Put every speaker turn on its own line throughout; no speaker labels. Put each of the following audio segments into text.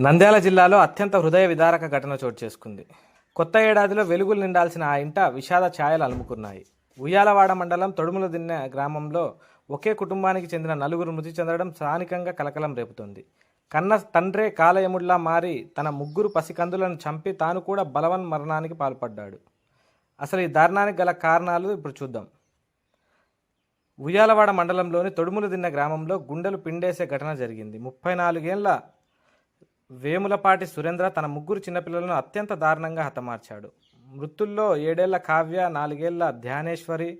నంద్యాల జిల్లాలో అత్యంత హృదయ విదారక ఘటన చోటు చేసుకుంది. కొత్త ఏడాదిలో వెలుగులు నిండాల్సిన ఆ ఇంట విషాద ఛాయలు అలుముకున్నాయి. ఉయ్యాలవాడ మండలం తొడుముల దిన్న గ్రామంలో ఒకే కుటుంబానికి చెందిన నలుగురు మృతి చెందడం స్థానికంగా కలకలం రేపుతోంది. కన్న తండ్రే కాలయముడిలా మారి తన ముగ్గురు పసికందులను చంపి తాను కూడా బలవన్ మరణానికి పాల్పడ్డాడు. అసలు ఈ దారుణానికి గల కారణాలు ఇప్పుడు చూద్దాం. ఉయ్యాలవాడ మండలంలోని తొడుములు దిన్న గ్రామంలో గుండెలు పిండేసే ఘటన జరిగింది. ముప్పై నాలుగేళ్ళ వేములపాటి సురేంద్ర తన ముగ్గురు చిన్నపిల్లలను అత్యంత దారుణంగా హతమార్చాడు. మృతుల్లో ఏడేళ్ళ కావ్య నాలుగేళ్ళ ధ్యానేశ్వరి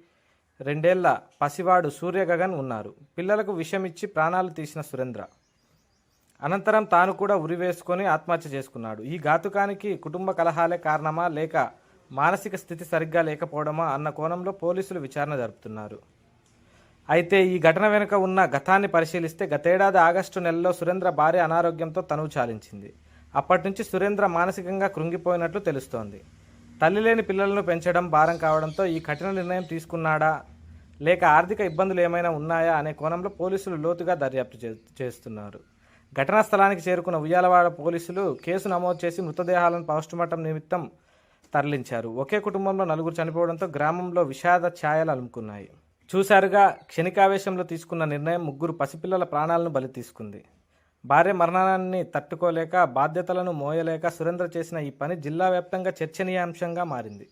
రెండేళ్ళ పసివాడు సూర్యగగన్ ఉన్నారు. పిల్లలకు విషమిచ్చి ప్రాణాలు తీసిన సురేంద్ర. అనంతరం తాను కూడా ఉరివేసుకొని ఆత్మహత్య చేసుకున్నాడు. ఈ ఘాతుకానికి కుటుంబ కలహాలే కారణమా లేక మానసిక స్థితి సరిగ్గా లేకపోవడమా అన్న కోణంలో పోలీసులు విచారణ జరుపుతున్నారు. అయితే ఈ ఘటన వెనుక ఉన్న గతాన్ని పరిశీలిస్తే గతేడాది ఆగస్టు నెలలో సురేంద్ర భార్య అనారోగ్యంతో తనువు చాలించింది. అప్పటి నుంచి సురేంద్ర మానసికంగా కృంగిపోయినట్లు తెలుస్తోంది. తల్లి లేని పిల్లలను పెంచడం భారం కావడంతో ఈ కఠిన నిర్ణయం తీసుకున్నాడా? లేక ఆర్థిక ఇబ్బందులు ఏమైనా ఉన్నాయా అనే కోణంలో పోలీసులు లోతుగా దర్యాప్తు చే- చేస్తున్నారు. ఘటనా స్థలానికి చేరుకున్న ఉయ్యాలవాడ పోలీసులు కేసు నమోదు చేసి మృతదేహాలను పోస్టుమార్టం నిమిత్తం తరలించారు. ఒకే కుటుంబంలో నలుగురు చనిపోవడంతో గ్రామంలో విషాద ఛాయలు అలుముకున్నాయి. చూశారుగా క్షణికావేశంలో తీసుకున్న నిర్ణయం ముగ్గురు పసిపిల్లల ప్రాణాలను బలి తీసుకుంది. భార్య మరణాన్ని తట్టుకోలేక బాధ్యతలను మోయలేక సురేంద్ర చేసిన ఈ పని జిల్లా వ్యాప్తంగా చర్చనీయాంశంగా మారింది.